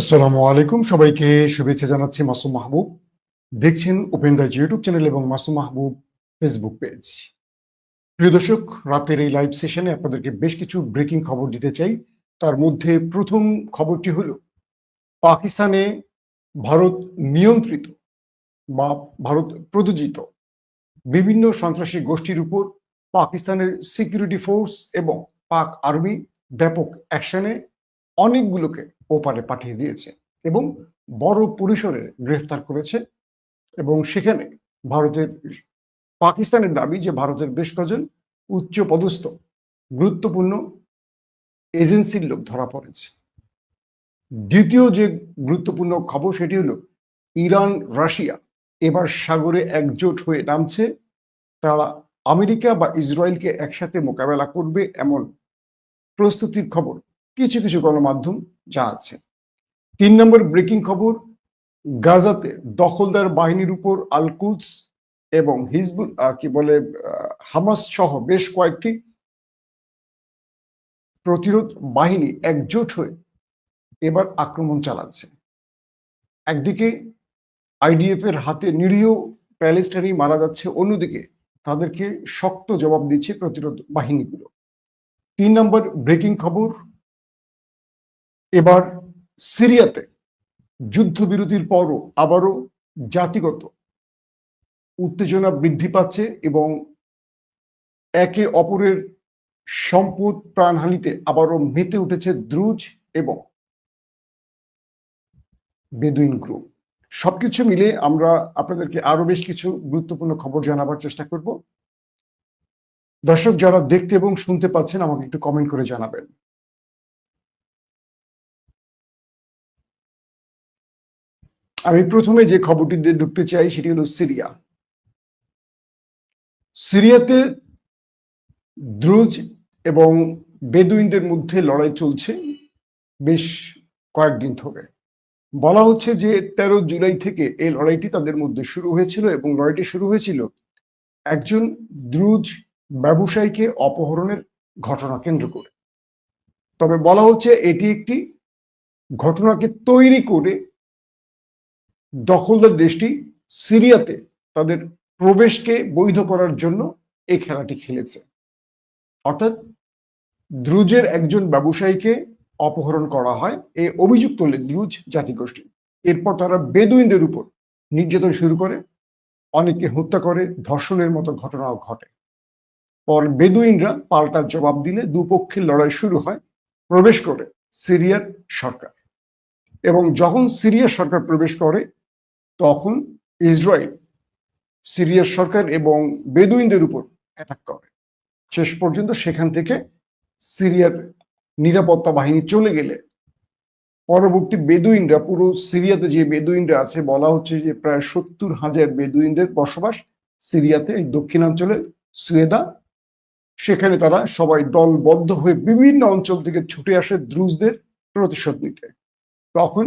আসসালামু আলাইকুম। সবাইকে শুভেচ্ছা জানাচ্ছি মাসুম মাহবুব। দেখছেন ওপেন দাজ ইউটিউব চ্যানেল এবং মাসুম মাহবুব ফেসবুক পেজ প্রিয় দর্শক, রাতের এই লাইভ সেশনে আপনাদেরকে বেশ কিছু ব্রেকিং খবর দিতে চাই। তার মধ্যে প্রথম খবরটি হলো, পাকিস্তানে ভারত নিয়ন্ত্রিত বা ভারত প্রযোজিত বিভিন্ন সন্ত্রাসী গোষ্ঠীর উপর পাকিস্তানের সিকিউরিটি ফোর্স এবং পাক আর্মি ব্যাপক অ্যাকশনে অনেকগুলোকে ওপারে পাঠিয়ে দিয়েছে এবং বড় পরিসরে গ্রেফতার করেছে এবং সেখানে ভারতের, পাকিস্তানের দাবি যে ভারতের বেশ কজন উচ্চ পদস্থ গুরুত্বপূর্ণ এজেন্সির লোক ধরা পড়েছে। দ্বিতীয় যে গুরুত্বপূর্ণ খবর সেটি হলো, ইরান, রাশিয়া এবার সাগরে একজোট হয়ে নামছে। তারা আমেরিকা বা ইসরায়েলকে একসাথে মোকাবেলা করবে এমন প্রস্তুতির খবর কিছু কিছু গণমাধ্যম জানাচ্ছে তিন নম্বর ব্রেকিং খবর, গাজাতে দখলদার বাহিনীর উপর আলকুদস এবং হিজবুল কি বলে হামাস সহ বেশ কয়েকটি প্রতিরোধ বাহিনী একজোট হয়ে এবার আক্রমণ চালাচ্ছে। একদিকে আইডিএফ এর হাতে নিরীহ প্যালেস্টাইনি মারা যাচ্ছে, অন্যদিকে তাদেরকে শক্ত জবাব দিচ্ছে প্রতিরোধ বাহিনীগুলো। তিন নম্বর ব্রেকিং খবর এবার সিরিয়াতে যুদ্ধবিরতির পরও আবারও জাতিগত উত্তেজনা বৃদ্ধি পাচ্ছে এবং একে অপরের সম্পদ প্রাণহানিতে আবারও মেতে উঠেছে দ্রুজ এবং বেদুইন গ্রুপ। সবকিছু মিলে আমরা আপনাদেরকে আরও বেশ কিছু গুরুত্বপূর্ণ খবর জানাবার চেষ্টা করব। দর্শক যারা দেখতে এবং শুনতে পাচ্ছেন, আমাকে একটু কমেন্ট করে জানাবেন। আমি প্রথমে যে খবরটি দিয়ে ঢুকতে চাই সেটি হলো সিরিয়া। সিরিয়াতে দ্রুজ এবং বেদুইনদের মধ্যে লড়াই চলছে বেশ কয়েকদিন ধরে। বলা হচ্ছে যে তেরো জুলাই থেকে এই লড়াইটি তাদের মধ্যে শুরু হয়েছিল এবং লড়াইটি শুরু হয়েছিল একজন দ্রুজ ব্যবসায়ীকে অপহরণের ঘটনা কেন্দ্র করে। তবে বলা হচ্ছে এটি একটি ঘটনাকে তৈরি করে দখলদার দেশটি সিরিয়াতে তাদের প্রবেশকে বৈধ করার জন্য এই খেলাটি খেলেছে। অর্থাৎ দ্রুজের একজন ব্যবসায়ীকে অপহরণ করা হয় এই অভিযোগ তোলে দ্রুজ জাতিগোষ্ঠী। এরপর তারা বেদুইনদের উপর নির্যাতন শুরু করে, অনেককে হত্যা করে, ধর্ষণের মতো ঘটনাও ঘটে। পর বেদুইনরা পাল্টা জবাব দিলে দুপক্ষের লড়াই শুরু হয় প্রবেশ করে সিরিয়ার সরকার। এবং যখন সিরিয়ার সরকার প্রবেশ করে তখন ইসরায়েল, সিরিয়ার সরকার এবং বেদুইনদের উপর অ্যাটাক করে। শেষ পর্যন্ত সেখান থেকে সিরিয়ার নিরাপত্তা বাহিনী চলে গেলে পরবর্তী বেদুইনরা, পুরো সিরিয়াতে যে বেদুইনরা আছে, বলা হচ্ছে যে প্রায় সত্তর হাজার বেদুইনদের বসবাস সিরিয়াতে, এই দক্ষিণাঞ্চলে, সুয়েদা। সেখানে তারা সবাই দলবদ্ধ হয়ে বিভিন্ন অঞ্চল থেকে ছুটে আসে দ্রুজদের প্রতিশোধ নিতে। তখন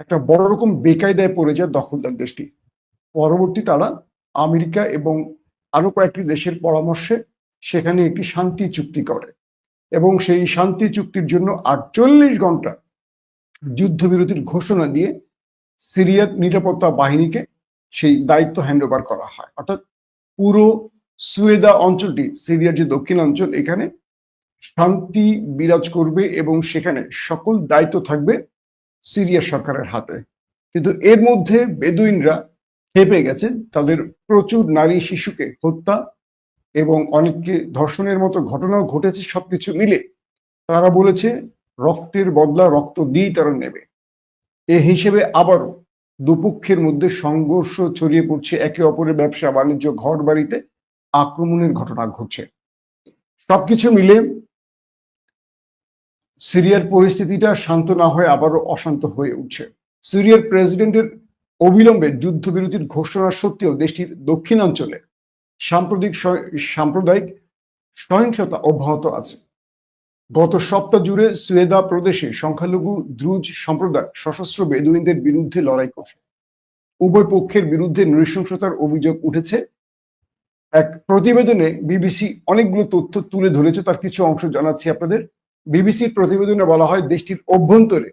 একটা বড় রকম বেকায়দায় পড়ে যায় দখলদার দেশটি। পরবর্তী তারা আমেরিকা এবং আরও কয়েকটি দেশের পরামর্শে সেখানে একটি শান্তি চুক্তি করে এবং সেই শান্তি চুক্তির জন্য আটচল্লিশ ঘণ্টা যুদ্ধবিরতির ঘোষণা দিয়ে সিরিয়ার নিরাপত্তা বাহিনীকে সেই দায়িত্ব হ্যান্ডওভার করা হয়। অর্থাৎ পুরো সুয়েদা অঞ্চলটি, সিরিয়ার যে দক্ষিণ অঞ্চল, এখানে শান্তি বিরাজ করবে এবং সেখানে সকল দায়িত্ব থাকবে সিরিয়া সরকারের হাতে। কিন্তু এর মধ্যে বেদুইনরা খেপে গেছে, তাদের প্রচুর নারী শিশুকে হত্যা এবং অনেককে ধর্ষণের মতো ঘটনাও ঘটেছে, সবকিছু মিলে। তারা বলেছে, রক্তের বদলা রক্ত দিয়েই তারা নেবে। এ হিসেবে আবারও দুপক্ষের মধ্যে সংঘর্ষ ছড়িয়ে পড়ছে, একে অপরের ব্যবসা বাণিজ্য ঘর বাড়িতে আক্রমণের ঘটনা ঘটছে। সবকিছু মিলে সিরিয়ার পরিস্থিতিটা শান্ত না হয়ে আবারও অশান্ত হয়ে উঠছে। সিরিয়ার প্রেসিডেন্টের অবিলম্বে যুদ্ধবিরতির ঘোষণা সত্ত্বেও দেশটির দক্ষিণাঞ্চলে সাম্প্রতিক সাম্প্রদায়িক সহিংসতা অব্যাহত আছে। গত সপ্তাহ জুড়ে সুয়েদা প্রদেশে সংখ্যালঘু দ্রুজ সম্প্রদায় সশস্ত্র বেদুইনদের বিরুদ্ধে লড়াই করছে। উভয় পক্ষের বিরুদ্ধে নৃশংসতার অভিযোগ উঠেছে। এক প্রতিবেদনে বিবিসি অনেকগুলো তথ্য তুলে ধরেছে, তার কিছু অংশ জানাচ্ছি আপনাদের। বিবিসির প্রতিবেদনে বলা হয় দেশটির অভ্যন্তরে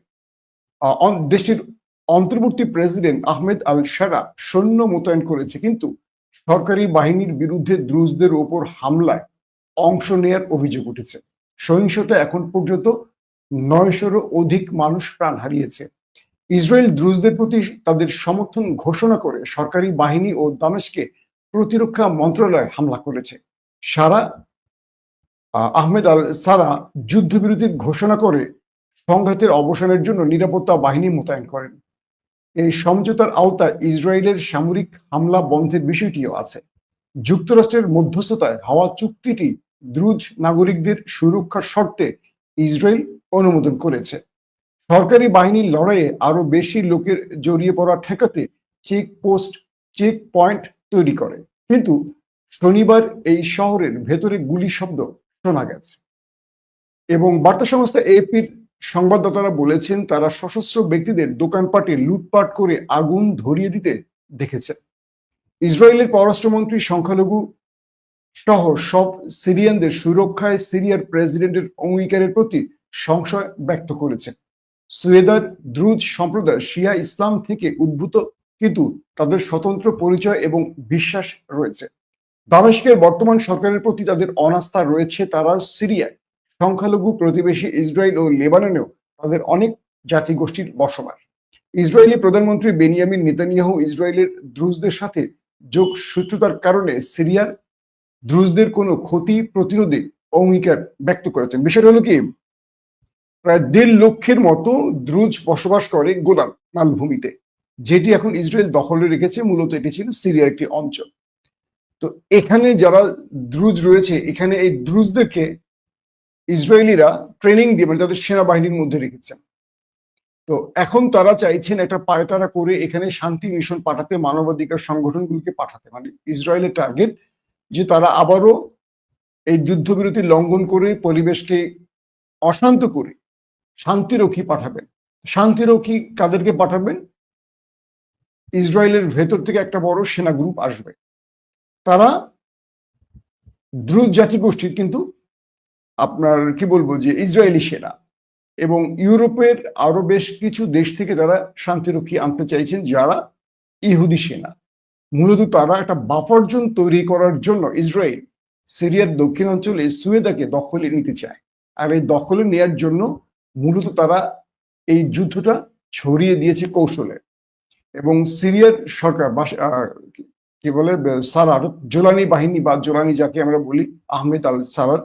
দেশটির অন্তর্বর্তী প্রেসিডেন্ট আহমেদ আল শারা সৈন্য মোতায়েন করেছে। কিন্তু সরকারি বাহিনীর বিরুদ্ধে দ্রুজদের ওপর হামলায় অংশ নেয়ার অভিযোগ উঠেছে। সহিংসতা এখন পর্যন্ত নয়শোরও অধিক মানুষ প্রাণ হারিয়েছে। ইসরায়েল দ্রুজদের প্রতি তাদের সমর্থন ঘোষণা করে সরকারি বাহিনী ও দামেশকে প্রতিরক্ষা মন্ত্রণালয় হামলা করেছে। সারা আহমেদ আল সারা যুদ্ধবিরতির ঘোষণা করে সংঘাতের অবসানের জন্য নিরাপত্তা বাহিনী মোতায়েন করেন। এই সমঝোতার আওতায় ইসরায়েলের সামরিক হামলা বন্ধের বিষয়টিও আছে। যুক্তরাষ্ট্রের মধ্যস্থতায় হওয়া চুক্তিটি দ্রুজ নাগরিকদের সুরক্ষার শর্তে ইসরায়েল অনুমোদন করেছে। সরকারি বাহিনীর লড়াইয়ে আরও বেশি লোকের জড়িয়ে পড়া ঠেকাতে চেক পোস্ট চেক পয়েন্ট তৈরি করে। কিন্তু শনিবার এই শহরের ভেতরে গুলি শব্দ শোনা গেছে। এবং বার্তা সংস্থা এপির সংবাদদাতারা বলেছেন, তারা সশস্ত্র ব্যক্তিদের দোকানপাটে লুটপাট করে আগুন ধরিয়ে দিতে দেখেছে। ইসরায়েলের পররাষ্ট্রমন্ত্রী সংখ্যালঘু সহ সব সিরিয়ানদের সুরক্ষায় সিরিয়ার প্রেসিডেন্টের অঙ্গীকারের প্রতি সংশয় ব্যক্ত করেছেন সুয়েদার দ্রুজ সম্প্রদায় শিয়া ইসলাম থেকে উদ্ভূত, কিন্তু তাদের স্বতন্ত্র পরিচয় এবং বিশ্বাস রয়েছে। দামেস্কের বর্তমান সরকারের প্রতি তাদের অনাস্থা রয়েছে তারা সিরিয়ায়। সংখ্যালঘু প্রতিবেশী ইসরায়েল ও লেবাননেও তাদের অনেক জাতিগোষ্ঠীর বসবাস। ইসরায়েলি প্রধানমন্ত্রী বেনিয়ামিন নেতানিয়াহু ইসরায়েলের দ্রুজদের সাথে যোগ সূত্রতার কারণে সিরিয়ার দ্রুজদের কোনো ক্ষতি, প্রতিরোধে অঙ্গীকার ব্যক্ত করেছেন। বিষয়টা হলো কি? প্রায় দেড় লক্ষের মতো দ্রুজ বসবাস করে গোলান মালভূমিতে, যেটি এখন ইসরায়েল দখলে রেখেছে। মূলত এটি ছিল সিরিয়ার একটি অঞ্চল। তো এখানে যারা দ্রুজ রয়েছে, এখানে এই দ্রুজদেরকে ইসরায়েলিরা ট্রেনিং দিয়ে মানে তাদের সেনাবাহিনীর মধ্যে রেখেছেন তো এখন তারা চাইছেন একটা পায়তারা করে এখানে শান্তি মিশন পাঠাতে, মানবাধিকার সংগঠনগুলিকে পাঠাতে। মানে ইসরায়েলের টার্গেট যে তারা আবারও এই যুদ্ধবিরতি লঙ্ঘন করে, পরিবেশকে অশান্ত করে শান্তিরক্ষী পাঠাবেন। শান্তিরক্ষী কাদেরকে পাঠাবেন? ইসরায়েলের ভেতর থেকে একটা বড় সেনা গ্রুপ আসবে। তারা দ্রুত জাতিগোষ্ঠীর কিন্তু আপনার কি বলব যে ইসরায়েলি সেনা এবং ইউরোপের আরও বেশ কিছু দেশ থেকে তারা শান্তিরক্ষী আনতে চাইছেন যারা ইহুদি সেনা। মূলত তারা একটা বাফার জোন তৈরি করার জন্য ইসরায়েল সিরিয়ার দক্ষিণাঞ্চলে সুয়েদাকে দখলে নিতে চায়। আর এই দখলে নেয়ার জন্য মূলত তারা এই যুদ্ধটা ছড়িয়ে দিয়েছে কৌশলে। এবং সিরিয়ার সরকার কি বলে সারার জোলানি বাহিনী বা জোলানি যাকে আমরা বলি, আহমেদ আল সারার,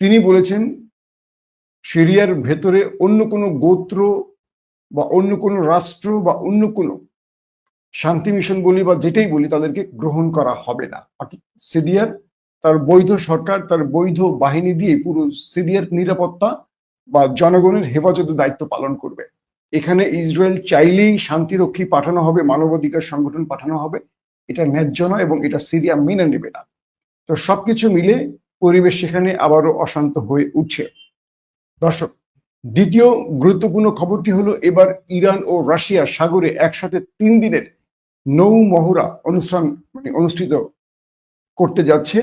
তিনি বলেছেন, সিরিয়ার ভেতরে অন্য কোনো গোত্র বা অন্য কোনো রাষ্ট্র বা অন্য কোনো শান্তি মিশন বলি বা যেটাই বলি, তাদেরকে গ্রহণ করা হবে না। সিরিয়ার, তার বৈধ সরকার, তার বৈধ বাহিনী দিয়ে পুরো সিরিয়ার নিরাপত্তা বা জনগণের হেফাজতের দায়িত্ব পালন করবে। এখানে ইসরায়েল চাইলেই শান্তিরক্ষী পাঠানো হবে, মানবাধিকার সংগঠন পাঠানো হবে। এটা ন্যায্য নয় এবং এটা সিরিয়া মেনে নেবে না। তো সবকিছু মিলে পরিবেশ সেখানে আবারও অশান্ত হয়ে উঠছে। দর্শক, দ্বিতীয় গুরুত্বপূর্ণ খবরটি হলো এবার ইরান ও রাশিয়া সাগরে একসাথে তিন দিনের নৌ মহড়া অনুষ্ঠান মানে অনুষ্ঠিত করতে যাচ্ছে।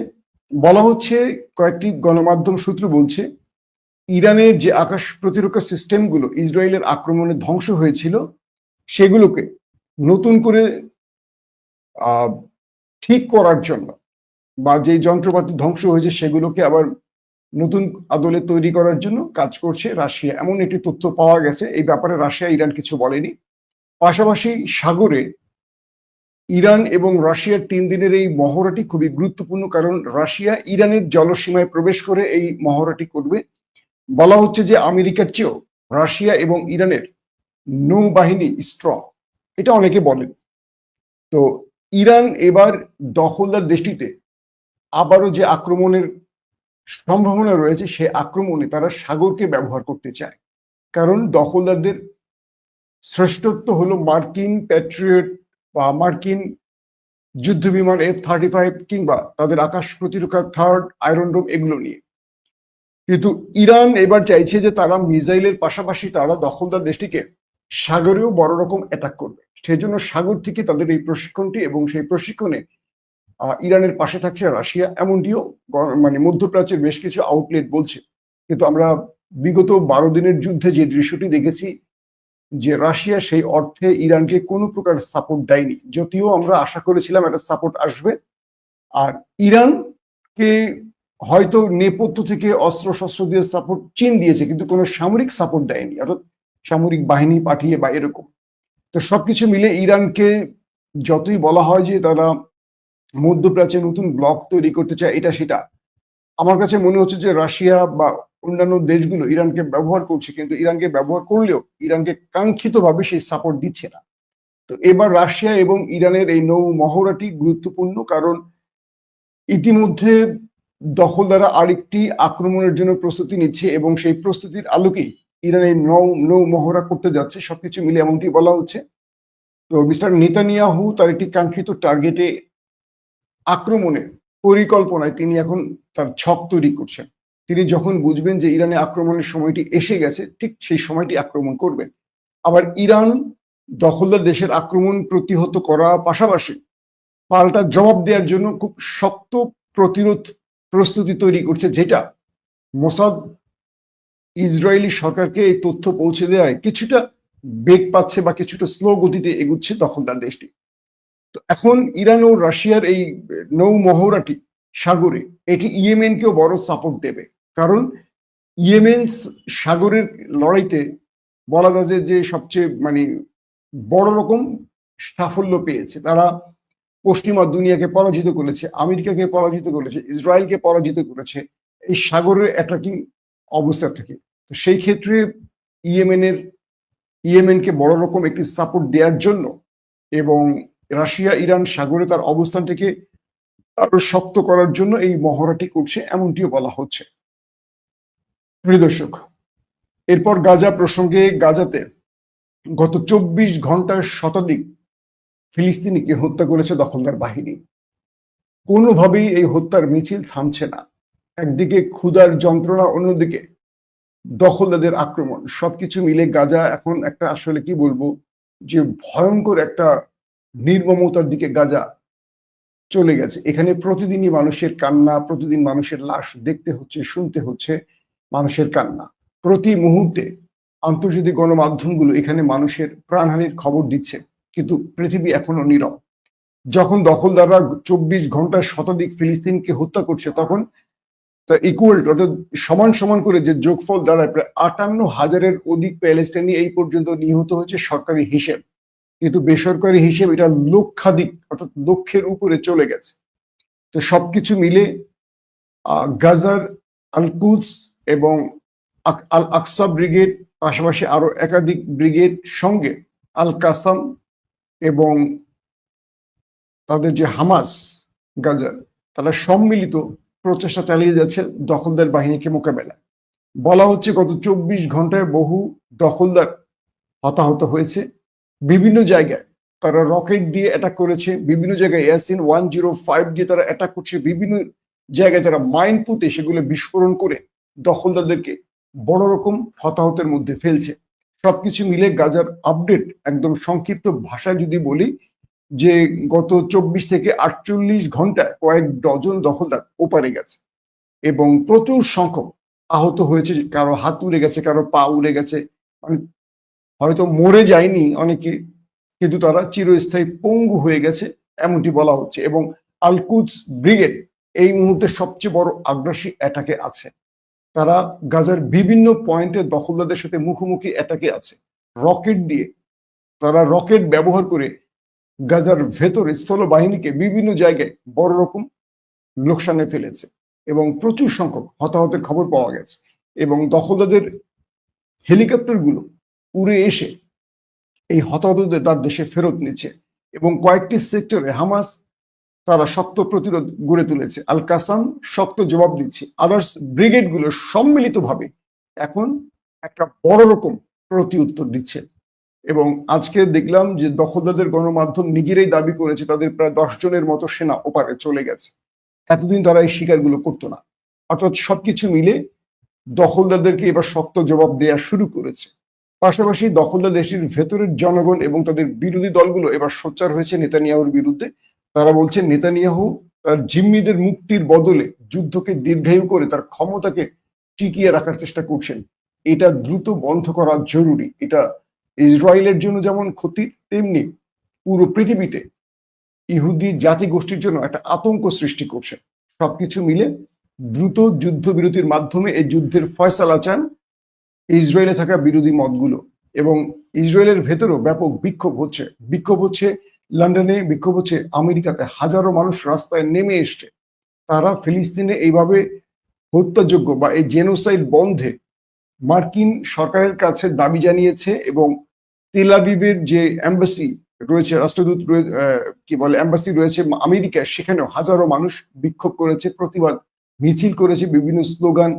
বলা হচ্ছে, কয়েকটি গণমাধ্যম সূত্র বলছে, ইরানের যে আকাশ প্রতিরক্ষা সিস্টেমগুলো ইসরায়েলের আক্রমণে ধ্বংস হয়েছিল, সেগুলোকে নতুন করে ঠিক করার জন্য বা যে যন্ত্রপাতি ধ্বংস হয়েছে সেগুলোকে আবার নতুন আদলে তৈরি করার জন্য কাজ করছে রাশিয়া। এমন একটি তথ্য পাওয়া গেছে। এই ব্যাপারে রাশিয়া, ইরান কিছু বলেনি। পাশাপাশি সাগরে ইরান এবং রাশিয়ার তিন দিনের এই মহড়াটি খুবই গুরুত্বপূর্ণ কারণ রাশিয়া ইরানের জলসীমায় প্রবেশ করে এই মহড়াটি করবে। বলা হচ্ছে যে আমেরিকার চেয়েও রাশিয়া এবং ইরানের নৌবাহিনী স্ট্রং এটা অনেকে বলেন। তো ইরান এবার দখলদার দেশটিতে আবারও যে আক্রমণের সম্ভাবনা রয়েছে, সে আক্রমণে তারা সাগরকে ব্যবহার করতে চায়। কারণ দখলদারদের শ্রেষ্ঠত্ব হলো মার্কিন প্যাট্রিয়ট বা মার্কিন যুদ্ধ বিমান এফ থার্টি ফাইভ কিংবা তাদের আকাশ প্রতিরক্ষা থার্ড আয়রন ডোম এগুলো নিয়ে। কিন্তু ইরান এবার চাইছে যে তারা মিসাইলের পাশাপাশি তারা দখলদার দেশটিকে সাগরেও বড় রকম অ্যাটাক করবে। সেই জন্য সাগর থেকে তাদের এই প্রশিক্ষণটি এবং সেই প্রশিক্ষণে ইরানের পাশে থাকছে রাশিয়া, এমনটিও মানে মধ্যপ্রাচ্যের বেশ কিছু আউটলেট বলছে। কিন্তু আমরা বিগত বারো দিনের যুদ্ধে যে দৃশ্যটি দেখেছি, যে রাশিয়া সেই অর্থে ইরানকে কোনো প্রকার সাপোর্ট দেয়নি। যদিও আমরা আশা করেছিলাম একটা সাপোর্ট আসবে। আর ইরানকে হয়তো নেপথ্য থেকে অস্ত্র শস্ত্র দিয়ে সাপোর্ট চীন দিয়েছে, কিন্তু কোনো সামরিক সাপোর্ট দেয়নি। অর্থাৎ সামরিক বাহিনী পাঠিয়ে বা এরকম। তো সবকিছু মিলে ইরানকে যতই বলা হয় যে তারা মধ্যপ্রাচ্যে নতুন ব্লক তৈরি করতে চায়, এটা সেটা। আমার কাছে মনে হচ্ছে যে রাশিয়া বা অন্যান্য দেশগুলো ইরানকে ব্যবহার করছে, কিন্তু ইরানকে ব্যবহার করলেও ইরানকে কাঙ্ক্ষিতভাবে সেই সাপোর্ট দিচ্ছে না। তো এবার রাশিয়া এবং ইরানের এই নৌ মহড়াটি গুরুত্বপূর্ণ, কারণ ইতিমধ্যে দখলদারা আরেকটি আক্রমণের জন্য প্রস্তুতি নিচ্ছে এবং সেই প্রস্তুতির আলোকেই ইরান এই নৌ নৌ মহড়া করতে যাচ্ছে, সবকিছু মিলে এমনটি বলা হচ্ছে। তো মিস্টার নেতানিয়াহু তার একটি কাঙ্ক্ষিত টার্গেটে আক্রমণের পরিকল্পনায় তিনি এখন তার ছক তৈরি করছেন। তিনি যখন বুঝবেন যে ইরানে আক্রমণের সময়টি এসে গেছে, ঠিক সেই সময়টি আক্রমণ করবেন। আবার ইরান দখলদার দেশের আক্রমণ প্রতিহত করা পাশাপাশি পাল্টা জবাব দেওয়ার জন্য খুব শক্ত প্রতিরোধ প্রস্তুতি তৈরি করছে, যেটা মোসাদ ইসরায়েলি সরকারকে এই তথ্য পৌঁছে দেওয়ায় কিছুটা বেগ পাচ্ছে বা কিছুটা স্লো গতিতে এগুচ্ছে তখন তার দেশটি। তো এখন ইরান ও রাশিয়ার এই নৌ মহড়াটি সাগরে, এটি ইয়েমেনকেও বড় সাপোর্ট দেবে। কারণ ইয়েমেন সাগরের লড়াইতে বলা যায় যে সবচেয়ে মানে বড় রকম সাফল্য পেয়েছে। তারা পশ্চিমা দুনিয়াকে পরাজিত করেছে, আমেরিকাকে পরাজিত করেছে, ইসরায়েলকে পরাজিত করেছে। এই সাগরের অ্যাটাকিং অবস্থা থেকে। তো সেই ক্ষেত্রে ইয়েমেনের, ইয়েমেনকে বড় রকম একটি সাপোর্ট দেওয়ার জন্য এবং রাশিয়া, ইরান সাগরে তার অবস্থানটিকে আরও শক্ত করার জন্য এই মহড়াটি করছে এমনটিও বলা হচ্ছে। প্রিয় দর্শক, এরপর গাজা প্রসঙ্গে গাজাতে গত চব্বিশ ঘণ্টার শতাধিক ফিলিস্তিনিকে হত্যা করেছে দখলদার বাহিনী। কোনোভাবেই এই হত্যার মিছিল থামছে না। একদিকে ক্ষুধার যন্ত্রণা, অন্যদিকে দখলদারদের আক্রমণ। সবকিছু মিলে গাজা এখন একটা আসলে কি বলব, যে ভয়ঙ্কর একটা নির্মমতার দিকে গাজা চলে গেছে। এখানে প্রতিদিনই মানুষের কান্না, প্রতিদিন মানুষের লাশ দেখতে হচ্ছে, শুনতে হচ্ছে মানুষের কান্না। প্রতি মুহূর্তে আন্তর্জাতিক গণমাধ্যমগুলো এখানে মানুষের প্রাণহানির খবর দিচ্ছে, কিন্তু পৃথিবী এখনও নীরব। যখন দখলদাররা চব্বিশ ঘন্টায় শতাধিক ফিলিস্তিনকে হত্যা করছে, তখন তা ইকুয়াল অর্থাৎ সমান সমান করে যে যোগফল দাঁড়ায় প্রায় আটান্ন হাজারের অধিক প্যালেস্টাইনি এই পর্যন্ত নিহত হয়েছে সরকারি হিসেব। কিন্তু বেসরকারি হিসেব এটা লক্ষাধিক, অর্থাৎ লক্ষের উপরে চলে গেছে। তো সবকিছু মিলে গাজার আলকুজ এবং আল আকসা ব্রিগেড, পাশাপাশি আরও একাধিক ব্রিগেড সঙ্গে আল কাসাম এবং তাদের যে হামাস, গাজার, তারা সম্মিলিত প্রচেষ্টা চালিয়ে যাচ্ছে দখলদার বাহিনীকে মোকাবেলা বলা হচ্ছে গত চব্বিশ ঘন্টায় বহু দখলদার হতাহত হয়েছে। বিভিন্ন জায়গায় তারা রকেট দিয়ে অ্যাটাক করেছে। বিভিন্ন জায়গায় এয়ারসিন ওয়ান জিরো ফাইভ দিয়ে তারা অ্যাটাক করছে। বিভিন্ন জায়গায় তারা মাইন পুঁতে সেগুলো বিস্ফোরণ করে দখলদারদেরকে বড় রকম হতাহতের মধ্যে ফেলছে। সবকিছু মিলে গাজার আপডেট একদম সংক্ষিপ্ত ভাষায় যদি বলি যে গত চব্বিশ থেকে আটচল্লিশ ঘন্টায় কয়েক ডজন দখলদার ওপারে গেছে। এবং প্রচুর সংখ্যক আহত হয়েছে, কারও হাত উড়ে গেছে, কারও পা উড়ে গেছে। মানে হয়তো মরে যায়নি অনেকে, কিন্তু তারা চিরস্থায়ী পঙ্গু হয়ে গেছে এমনটি বলা হচ্ছে। এবং আলকুজ ব্রিগেড এই মুহূর্তে সবচেয়ে বড় আগ্রাসী অ্যাটাকে আছে। তারা গাজার বিভিন্ন পয়েন্টে দখলদারদের সাথে মুখোমুখি অ্যাটাকে আছে। রকেট দিয়ে তারা রকেট ব্যবহার করে গাজার ভেতরে স্থল বাহিনীকে বিভিন্ন জায়গায় বড় রকম লোকসানে ফেলেছে এবং প্রচুর সংখ্যক হতাহতের খবর পাওয়া গেছে এবং দখলদারদের হেলিকপ্টারগুলো উড়ে এসে এই হতাহতদের তার দেশে ফেরত নিচ্ছে এবং কয়েকটি সেক্টরে হামাস তারা শক্ত প্রতিরোধ গড়ে তুলেছে। আল কাসাম শক্ত জবাব দিচ্ছে। আদার্স ব্রিগেডগুলো সম্মিলিতভাবে এখন একটা বড় রকম প্রতি উত্তর দিচ্ছে। এবং আজকে দেখলাম যে দখলদারদের গণমাধ্যম নিজেরাই দাবি করেছে, তাদের প্রায় দশ জনের মতো সেনা ওপারে চলে গেছে। এতদিন তারা এই শিকারগুলো করতো না। অর্থাৎ সবকিছু মিলে দখলদারদেরকে এবার শক্ত জবাব দেওয়া শুরু করেছে। পাশাপাশি দখলদার দেশের ভেতরের জনগণ এবং তাদের বিরোধী দলগুলো এবার সোচ্চার হয়েছে নেতানিয়াহুর বিরুদ্ধে। তারা বলছেন নেতানিয়াহু তার জিম্মিদের মুক্তির বদলে যুদ্ধকে দীর্ঘায়ু করে তার ক্ষমতাকে টিকিয়ে রাখার চেষ্টা করছেন। এটা দ্রুত বন্ধ করা জরুরি। এটা ইসরায়েলের জন্য যেমন ক্ষতি, তেমনি পুরো পৃথিবীতে ইহুদি জাতি গোষ্ঠীর জন্য একটা আতঙ্ক সৃষ্টি করছে। সবকিছু মিলে দ্রুত যুদ্ধবিরতির মাধ্যমে এই যুদ্ধের ফয়সালা চান ইসরায়েলে থাকা বিরোধী মতগুলো এবং ইসরায়েলের ভেতরেও ব্যাপক বিক্ষোভ হচ্ছে। বিক্ষোভ হচ্ছে লন্ডনে, বিক্ষোভ হচ্ছে আমেরিকাতে। হাজারো মানুষ রাস্তায় নেমে এসছে। তারা ফিলিস্তিনে এইভাবে হত্যাযোগ্য বা এই জেনোসাইড বন্ধে মার্কিন সরকারের কাছে দাবি জানিয়েছে এবং তেলাবিবের যে এম্বাসি রয়েছে, রাষ্ট্রদূত কি বলে অ্যাম্বাসি রয়েছে আমেরিকায় সেখানেও হাজারো মানুষ বিক্ষোভ করেছে, প্রতিবাদ, মিছিল করেছে, বিভিন্ন স্লোগান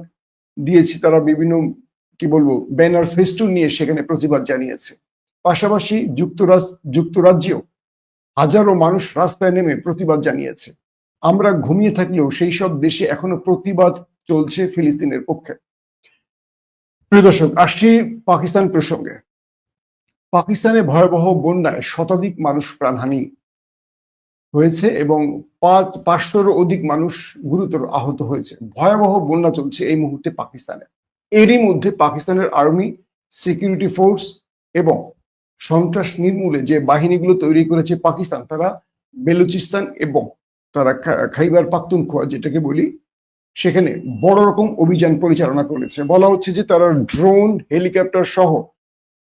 দিয়েছে তারা, বিভিন্ন, কি বলব, ব্যানার, ফেস্টুন নিয়ে সেখানে প্রতিবাদ জানিয়েছে। পাশাপাশি যুক্তরাজ, যুক্তরাজ্যেও হাজারো মানুষ রাস্তায় নেমে প্রতিবাদ জানিয়েছে। আমরা ঘুমিয়ে থাকলেও সেই সব দেশে এখনও প্রতিবাদ চলছে ফিলিস্তিনের পক্ষে। প্রিয় দর্শক, আসছি পাকিস্তান প্রসঙ্গে। পাকিস্তানে ভয়াবহ বন্যায় শতাধিক মানুষ প্রাণহানি হয়েছে এবং পাঁচ, পাঁচশোরও অধিক মানুষ গুরুতর আহত হয়েছে। ভয়াবহ বন্যা চলছে এই মুহূর্তে পাকিস্তানে। এরই মধ্যে পাকিস্তানের আর্মি, সিকিউরিটি ফোর্স এবং সন্ত্রাস নির্মূলে যে বাহিনীগুলো তৈরি করেছে পাকিস্তান, তারা বেলুচিস্তান এবং তারা খাইবার পাখতুনখোয়া যেটাকে বলি, সেখানে বড় রকম অভিযান পরিচালনা করেছে। বলা হচ্ছে যে তারা ড্রোন, হেলিকপ্টার সহ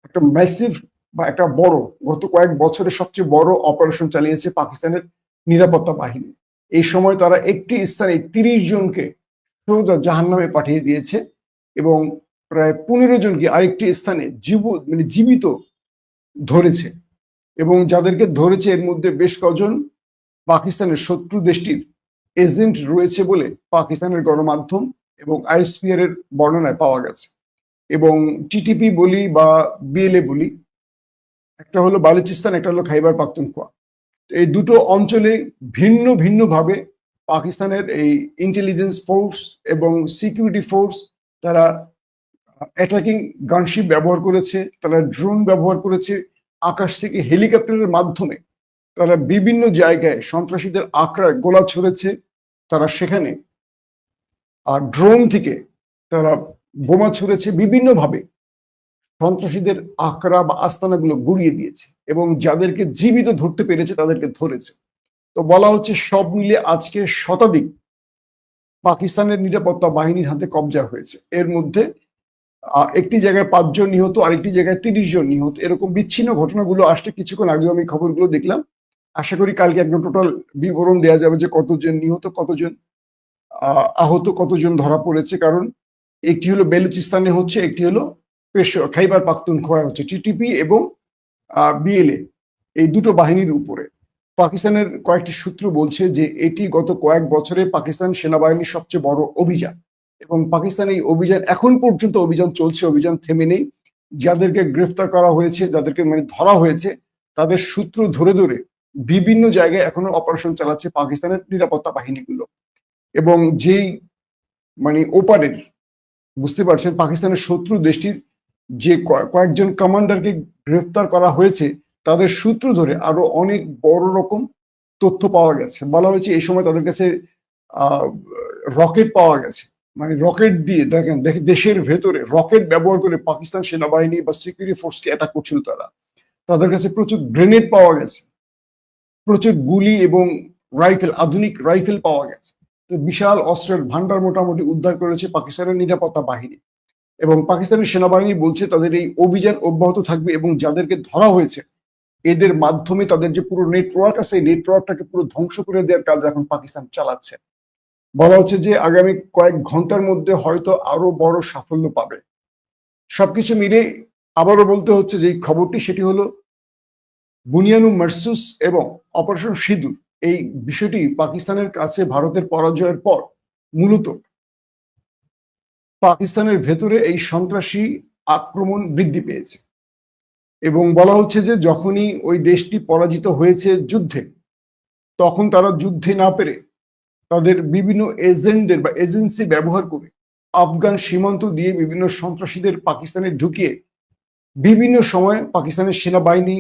একটা ম্যাসিভ বা একটা বড়, গত কয়েক বছরের সবচেয়ে বড় অপারেশন চালিয়েছে পাকিস্তানের নিরাপত্তা বাহিনী। এই সময় তারা একটি স্থানে তিরিশ জনকে জাহান নামে পাঠিয়ে দিয়েছে এবং প্রায় পনেরো জনকে আরেকটি স্থানে জীব মানে জীবিত ধরেছে এবং যাদেরকে ধরেছে এর মধ্যে বেশ কজন পাকিস্তানের শত্রু দেশটির এজেন্ট রয়েছে বলে পাকিস্তানের গণমাধ্যম এবং আইএসপিআর এর বর্ণনায় পাওয়া গেছে। এবং টিটিপি বলি বা বিএলএ বলি একটা হলো বালুচিস্তান, একটা হলো খাইবার পাখতুনখোয়া এই দুটো অঞ্চলে ভিন্ন ভিন্ন ভাবে পাকিস্তানের এই ইন্টেলিজেন্স ফোর্স এবং সিকিউরিটি ফোর্স তারা অ্যাটাকিং গানশিপ ব্যবহার করেছে, তারা ড্রোন ব্যবহার করেছে, আকাশ থেকে হেলিকপ্টারের মাধ্যমে। তারা বিভিন্ন জায়গায় সন্ত্রাসীদের আঁকড়ায় গোলা ছড়েছে তারা সেখানে। আর ড্রোন থেকে তারা বোমা ছুড়েছে বিভিন্নভাবে। সন্ত্রাসীদের আখড়া বা আস্তানাগুলো গুড়িয়ে দিয়েছে এবং যাদেরকে জীবিত ধরতে পেরেছে তাদেরকে ধরেছে। তো বলা হচ্ছে সব মিলে আজকে শতাধিক পাকিস্তানের নিরাপত্তা বাহিনীর হাতে কবজা হয়েছে। এর মধ্যে একটি জায়গায় পাঁচজন নিহত আরেকটি জায়গায় তিরিশ জন নিহত। এরকম বিচ্ছিন্ন ঘটনাগুলো আসছে কিছুক্ষণ আগেও আমি খবরগুলো দেখলাম। আশা করি কালকে একদম টোটাল বিবরণ দেওয়া যাবে যে কতজন নিহত কতজন আহ, আহত কতজন ধরা পড়েছে। কারণ একটি হলো বেলুচিস্তানে হচ্ছে একটি হলো পেশোয়ার খাইবার পাখতুনখোয়া হচ্ছে টিটিপি এবং বিএলএ এই দুটো বাহিনীর উপরে। পাকিস্তানের কয়েকটি সূত্র বলছে যে এটি গত কয়েক বছরে পাকিস্তান সেনাবাহিনীর সবচেয়ে বড় অভিযান এবং পাকিস্তান এই অভিযান এখন পর্যন্ত অভিযান চলছে, অভিযান থেমে নেই। যাদেরকে গ্রেফতার করা হয়েছে, যাদেরকে মানে ধরা হয়েছে, তাদের সূত্র ধরে ধরে বিভিন্ন জায়গায় এখনও অপারেশন চালাচ্ছে পাকিস্তানের নিরাপত্তা বাহিনীগুলো এবং যেই মানে ওপারের বুঝতে পারছেন, পাকিস্তানের শত্রু দেশটির যে কয়- কয়েকজন কমান্ডারকে গ্রেফতার করা হয়েছে, তাদের সূত্র ধরে আরও অনেক বড় রকম তথ্য পাওয়া গেছে। বলা হয়েছে এই সময় তাদের কাছে রকেট পাওয়া গেছে। মানে রকেট দিয়ে, দেখেন, দেখ- দেশের ভেতরে রকেট ব্যবহার করে পাকিস্তান সেনাবাহিনী বা সিকিউরিটি ফোর্সকে অ্যাটাক করছিল তারা। তাদের কাছে প্রচুর গ্রেনেড পাওয়া গেছে। প্রচুর গুলি এবং রাইফেল আধুনিক রাইফেল পাওয়া গেছে। তো বিশাল অস্ত্রের ভান্ডার মোটামুটি উদ্ধার করেছে পাকিস্তানের নিরাপত্তা বাহিনী। এবং পাকিস্তানের সেনাবাহিনী বলছে তাদের এই অভিযান অব্যাহত থাকবে এবং যাদেরকে ধরা হয়েছে, এদের মাধ্যমে তাদের যে পুরো নেটওয়ার্ক আছে, এই নেটওয়ার্কটাকে পুরো ধ্বংস করে দেওয়ার কাজ এখন পাকিস্তান চালাচ্ছে। বলা হচ্ছে যে আগামী কয়েক ঘণ্টার মধ্যে হয়তো আরও বড় সাফল্য পাবে। সবকিছু মিলে আবারও বলতে হচ্ছে যে এই খবরটি, সেটি হলো বুনিয়ানু মার্সুস এবং অপারেশন সিঁদুর, এই বিষয়টি পাকিস্তানের কাছে ভারতের পরাজয়ের পর মূলত পাকিস্তানের ভেতরে এই সন্ত্রাসী আক্রমণ বৃদ্ধি পেয়েছে। এবং বলা হচ্ছে যে যখনই ওই দেশটি পরাজিত হয়েছে যুদ্ধে, তখন তারা যুদ্ধে না পেরে তাদের বিভিন্ন এজেন্টদের বা এজেন্সি ব্যবহার করে আফগান সীমান্ত দিয়ে বিভিন্ন সন্ত্রাসীদের পাকিস্তানে ঢুকিয়ে বিভিন্ন সময় পাকিস্তানের সেনাবাহিনী,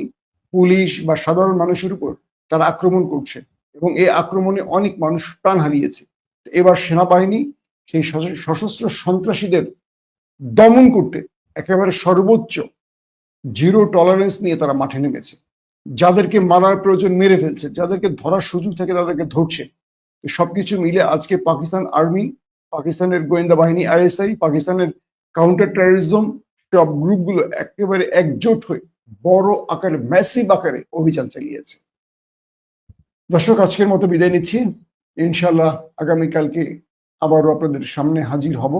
পুলিশ বা সাধারণ মানুষের উপর তারা আক্রমণ করছে। এবং এই আক্রমণে অনেক মানুষ প্রাণ হারিয়েছে। এবার সেনাবাহিনী সেই সশস্ত্র সন্ত্রাসীদের দমন করতে একেবারে সর্বোচ্চ জিরো টলারেন্স নিয়ে তারা মাঠে নেমেছে। যাদেরকে মারার প্রয়োজন মেরে ফেলছে, যাদেরকে ধরার সুযোগ থাকে তাদেরকে ধরছে। সবকিছু মিলে আজকে পাকিস্তান আর্মি পাকিস্তানের গোয়েন্দা বাহিনী আইএসআই পাকিস্তানের কাউন্টার টেরোরিজম সব গ্রুপগুলো একেবারে একজোট হয়ে বড় আকারে ম্যাসিভ আকারে অভিযান চালিয়েছে। দর্শক, আজকের মতো বিদায় নিচ্ছি। ইনশাল্লাহ আগামীকালকে আবারও আপনাদের সামনে হাজির হব।